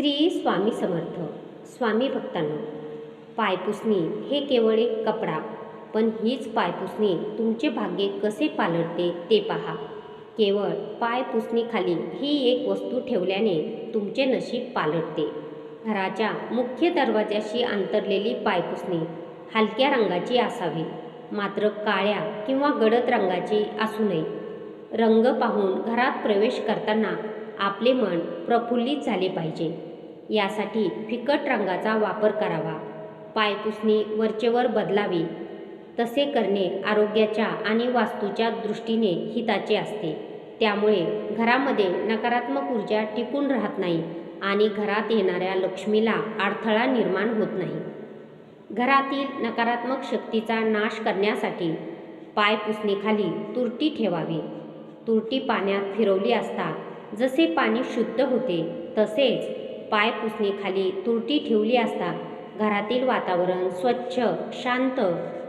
श्री स्वामी समर्थ स्वामी भक्तांना पायपुसणी हे केवळ एक कपडा पण हीच पायपुसणी तुमचे भाग्य कसे पालटते ते पहा. केवळ पायपुसणीखाली ही एक वस्तू ठेवल्याने तुमचे नशीब पालटते. घराच्या मुख्य दरवाजाशी अंतरलेली पायपुसणी हलक्या रंगाची असावी मात्र काळ्या किंवा गडद रंगाची असू नये. रंग पाहून घरात प्रवेश करताना आपले मन प्रफुल्लित झाले पाहिजे. यासाठी फिकट रंगाचा वापर करावा. पायपुसणी वरचेवर बदलावी. तसे करणे आरोग्याच्या आणि वास्तूच्या दृष्टीने हिताचे असते. त्यामुळे घरामध्ये नकारात्मक ऊर्जा टिकून राहत नाही आणि घरात येणाऱ्या लक्ष्मीला अडथळा निर्माण होत नाही. घरातील नकारात्मक शक्तीचा नाश करण्यासाठी पाय पुसणीखाली तुरटी ठेवावी. तुरटी पाण्यात फिरवली असता जसे पाणी शुद्ध होते तसेच पाय पुसणीखाली तुरटी ठेवली असता घरातील वातावरण स्वच्छ शांत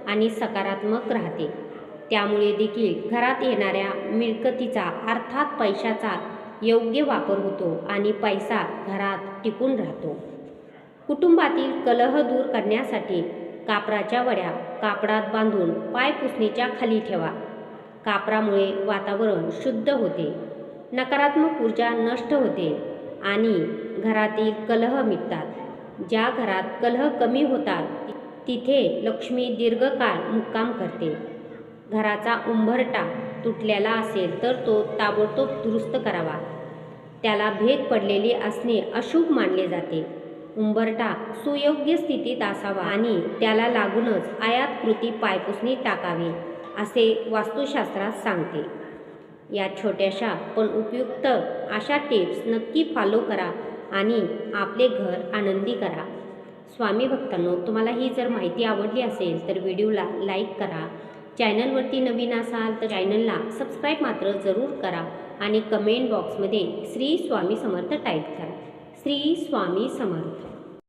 आणि सकारात्मक राहते. त्यामुळे देखील घरात येणाऱ्या मिळकतीचा अर्थात पैशाचा योग्य वापर होतो आणि पैसा घरात टिकून राहतो. कुटुंबातील कलह दूर करण्यासाठी कापराच्या वड्या कापडात बांधून पाय पुसणीच्या खाली ठेवा. कापरामुळे वातावरण शुद्ध होते. नकारात्मक ऊर्जा नष्ट होते आणि घरातील कलह मिटतात. ज्या घरात कलह कमी होतात तिथे लक्ष्मी दीर्घकाळ मुक्काम करते. घराचा उंबरटा तुटलेला असेल तर तो ताबडतोब दुरुस्त करावा. त्याला भेद पडलेली असणे अशुभ मानले जाते. उंबरटा सुयोग्य स्थितीत असावा आणि त्याला लागूनच आयात कृती पायपुसणी टाकावी असे वास्तुशास्त्रात सांगते. या छोट्याशा पण उपयुक्त अशा टिप्स नक्की फॉलो करा. आणि आपले घर आनंदी करा. स्वामी भक्तांनो तुम्हाला ही जर माहिती आवडली असेल तर व्हिडिओला लाईक करा. चॅनलवरती नवीन असाल तर चॅनलला सबस्क्राईब मात्र जरूर करा आणि कमेंट बॉक्समध्ये श्री स्वामी समर्थ टाईप करा. श्री स्वामी समर्थ.